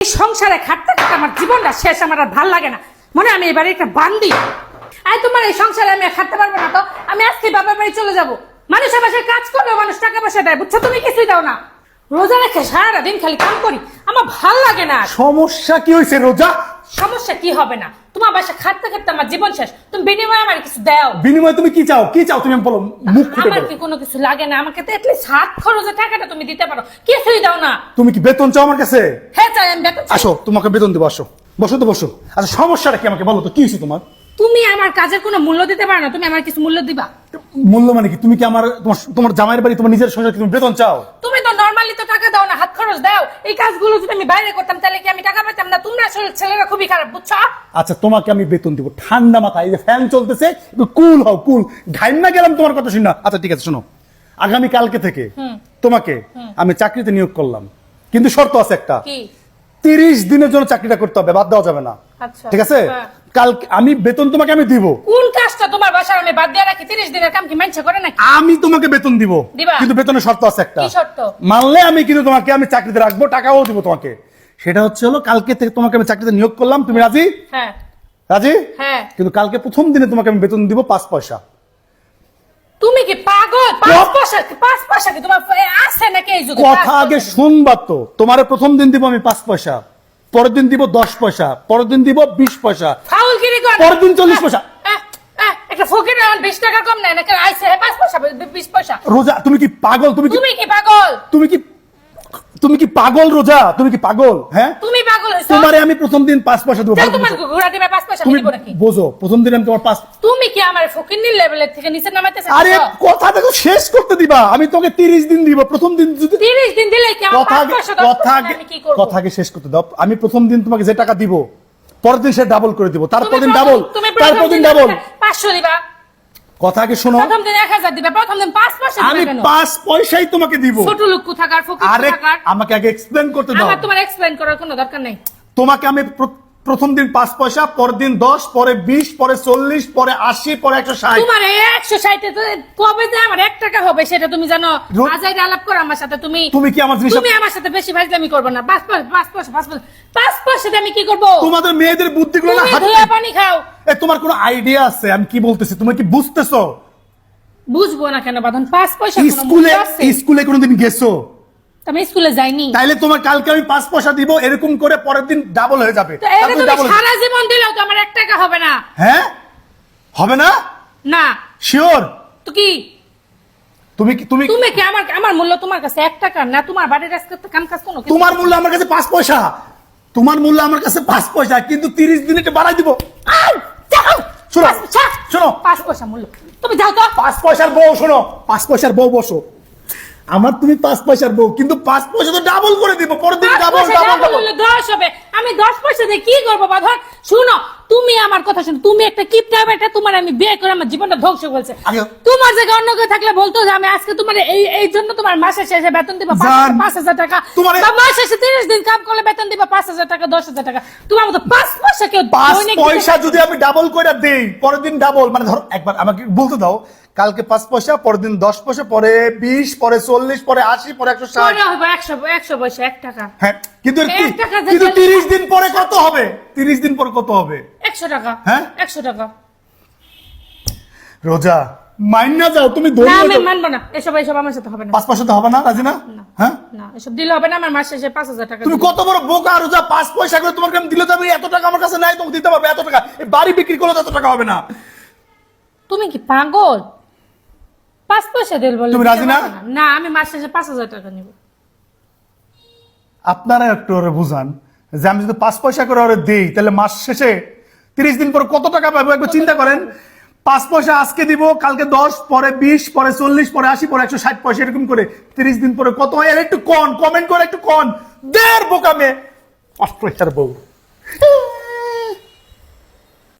এই সংসারে খাটতে খাটতে আমার জীবনটা শেষ, আমার আর ভালো লাগে না। মনে আমি এবারে একটা বান্দি। আই তোমার এই সংসারে আমি আর খাটতে পারব না তো। আমি আজকে বাবার বাড়ি চলে যাব। মানুষের বাসায় কাজ করবে, মানুষ টাকা পয়সা দেয়। বুঝছ তুমি? কিছুই দাও না। রোজা রেখে সারাদিন খালি কাম করি। আমার ভালো লাগে না। সমস্যা কি হয়েছে রোজা? সমস্যা কি হবে না? তোমার বাসা খাটতে খাটতে আমার জীবন শেষ। তুমি বিনিময়ে আমার কিছু দাও। বিনিময়ে তুমি কি চাও? কি চাও? তুমি বলো মুখ ফুটে আমার কি কোনো কিছু লাগে না? আমাকে তো এটলিস্ট হাত খরচে টাকাটা তুমি দিতে পারো। কিছুই দাও না। তুমি কি বেতন চাও আমার কাছে? হ্যাঁ চাই আমি বেতন চাই। আসো তোমাকে বেতন দেবো আসো। বসো তো বসো। আচ্ছা সমস্যাটা কি আমাকে বলো তো কি হয়েছে তোমার? তুমি আমার কাজের কোনো মূল্য দিতে পারো না তুমি আমার কিছু মূল্য দিবা। মূল্য মানে কি? তুমি কি আমার তোমার তোমার জামাইয়ের বাড়ি তোমার নিজের সংসার কি তুমি বেতন চাও? তুমি তো নর্মালি তো টাকা দাও না হাত খরচ দাও। এই কাজগুলো যদি আমি বাইরে করতাম তাহলে কি আমি টাকা পেতাম না? তোমরা আসলে ছেলেরা খুবই খারাপ বুঝছ? আচ্ছা তোমাকে আমি বেতন দিব। ঠান্ডা মাথায় এই যে ফ্যান চলতেছে একটু কুল হও কুল ঘাইম না গেলাম তোমার কথা শুনে আচ্ছা ঠিক আছে শোনো। আগামী কালকে থেকে তোমাকে আমি চাকরিতে নিয়োগ করলাম। কিন্তু শর্ত আছে একটা। কি? তিরিশ দিনের জন্য চাকরিটা করতে হবে বাদ দেওয়া যাবে না। ঠিক আছে? হ্যাঁ। কাল আমি বেতন তোমাকে আমি দিব। কোন কাজটা তোমার বাসার আমি বাদ দিয়ে রাখি? তিরিশ দিনের কাম কি মানছে করে নাকি? আমি তোমাকে বেতন দিব। কিন্তু বেতনের শর্ত আছে একটা। কি শর্ত? মানলে আমি কিন্তু তোমাকে আমি চাকরিতে রাখব টাকাও দিব তোমাকে। সেটা হচ্ছে হলো কালকে থেকে তোমাকে আমি চাকরিতে নিয়োগ করলাম। তুমি রাজি? হ্যাঁ। রাজি? হ্যাঁ। কিন্তু কালকে প্রথম দিনে তোমাকে আমি বেতন দিব পাঁচ পয়সা। তুমি কি পাগল? পাঁচ পয়সা পাঁচ পয়সা কি তোমার আছে নাকি এই যুগে? কথা আগে শুনবা তো। তোমার প্রথম দিন দিব আমি পাঁচ পয়সা। পরের দিন দিব দশ পয়সা পরের দিন দিব বিশ পয়সা। ফাউল গিরি কর পরের দিন 40 পয়সা। আহ, আহ, একটা ফকির এখন বিশ টাকা কম নেয় নাকি আইসে পাঁচ পয়সা বিশ পয়সা। রোজা তুমি কি পাগল? তুমি কি তুমি কি পাগল? তুমি কি তুমি কি পাগল রোজা? তুমি কি পাগল? হ্যাঁ? পাগল তোমারে আমি প্রথম দিন পাঁচ পয়সা দেবো। তোমার ঘোড়া দিবে পাঁচ পয়সা তুমি বোঝো প্রথম দিন আমি তোমার পাঁচ তুমি কি আমার ফকির লেভেলের থেকে নিচে নামাইতেছে? আরে কথা দেখো শেষ করতে দিবা। আমি তোকে তিরিশ দিন দিব প্রথম দিন যদি তিরিশ দিন দিলে কি আমার কথা পয়সা কথা পয়সা আগে আমি কি করব? কথা আগে শেষ করতে দাও। আমি প্রথম দিন তোমাকে যে টাকা দিব পরের দিন সে ডাবল করে দিব। তারপর দিন ডাবল তারপর দিন দিন ডাবল পাঁচশো দিবা। কথা কি শোনো? প্রথম দিন এক হাজার দিবা প্রথম দিন পাঁচ পয়সা আমি দিবা কেন? পাঁচ পয়সাই তোমাকে দিব। ছোট লোক কোথাকার ফকির কোথাকার? আমাকে আগে এক্সপ্লেইন করতে দাও। আমার তোমার এক্সপ্লেন করার কোনো দরকার নেই। তোমাকে আমি প্রথম দিন পাঁচ পয়সা পরের দিন দশ পরে বিশ পরে চল্লিশ পরে আশি পরে একশো ষাট। তোমার একশো ষাটে কবে যে আমার এক টাকা হবে সেটা তুমি জানো? আজাইরে আলাপ করো আমার সাথে তুমি তুমি কি আমার তুমি আমার সাথে বেশি ফাজলামি করব না। পাঁচ পয়সা পাঁচ পয়সা পাঁচ আমি কি করব? তোমাদের মেয়েদের বুদ্ধিগুলো না তুমি পানি খাও। এ তোমার কোনো আইডিয়া আছে? আমি কি বলতেছি? তুমি কি বুঝতেছো? বুঝব না কেন বাঁধন? পাঁচ পয়সা স্কুলে স্কুলে কোনোদিন গেছো? আমি স্কুলে যাইনি। তাইলে তোমার কালকে আমি পাঁচ পয়সা দিব এরকম করে পরের দিন ডাবল হয়ে যাবে। সারা জীবন দিলেও তো আমার এক টাকা হবে না। হ্যাঁ? হবে না? না। শিওর তো কি? তুমি তুমি তুমি কি আমার আমার মূল্য তোমার কাছে এক টাকা না তোমার বাড়ির আজকে তো কাম কাজ কোনো তোমার মূল্য আমার কাছে পাঁচ পয়সা। তোমার মূল্য আমার কাছে পাঁচ পয়সা কিন্তু তিরিশ দিন এটা বাড়াই দিব। শোনো। শোনো। পাঁচ পয়সা মূল্য। তুমি যাও তো। পাঁচ পয়সার বউ শোনো। পাঁচ পয়সার বউ বসো। আমার তুমি পাঁচ পয়সার বউ কিন্তু পাঁচ পয়সা তো ডাবল করে দিব পরের দিন ডাবল ডাবল ডাবল দশ হবে। আমি দশ পয়সা দিয়ে কি করব বাধন? শুনো তুমি আমার কথা শুনো তুমি একটা কিপটা বেটা তোমার আমি বিয়ে করে আমার জীবনটা ধ্বংস করছে। তোমার জায়গায় অন্য কেউ থাকলে বলতো যে আমি আজকে তোমার এই এই জন্য তোমার মাসে শেষে বেতন দিবা পাঁচ- হাজার টাকা। তোমারে- বা মাস শেষে তিরিশ দিন কাম করলে বেতন দিবা পাঁচ হাজার টাকা দশ হাজার টাকা। তোমার মতো পাঁচ পয়সা কেউ পাঁচ পয়সা যদি আমি ডাবল করে দেই পরের দিন ডাবল মানে ধরো একবার আমাকে বলতে দাও কালকে পাঁচ পয়সা পরের দিন দশ পয়সা পরে বিশ পরে চল্লিশ পরে আশি পরে একশো ষাট। একশো পয়সা এক টাকা। হ্যাঁ কিন্তু তিরিশ দিন পরে কত হবে? তিরিশ দিন পরে কত হবে? একশো টাকা। হ্যাঁ? একশো টাকা। রোজা মাইন না যাও তুমি না আমি মানবো না। এসব এসব আমার সাথে হবে না। পাঁচ পয়সা তো হবে না রাজি না? হ্যাঁ? না এসব দিলে হবে না আমার মাস শেষে পাঁচ হাজার টাকা তুমি কত বড় বোকা রোজা পাঁচ পয়সা করে তোমাকে আমি দিলে তো এত টাকা আমার কাছে নাই তোমাকে দিতে পারবে এত টাকা। এই বাড়ি বিক্রি করলে এত টাকা হবে না। তুমি কি পাগল? পাঁচ পয়সা দিল বলে তুমি রাজি না? না আমি মাস শেষে পাঁচ হাজার টাকা নিব। আপনারা একটু ওরে বুঝান যে আমি যদি পাঁচ পয়সা করে ওরে দিই তাহলে মাস শেষে তিরিশ দিন পরে কত টাকা পাবো? একবার চিন্তা করেন। পাঁচ পয়সা আজকে দিব কালকে দশ পরে বিশ পরে চল্লিশ পরে আশি পরে একশো ষাট পয়সা এরকম করে তিরিশ দিন পরে কত হয়? একটু কন কমেন্ট করে একটু কন। দেড় বোকামে। পাঁচ পয়সার বউ।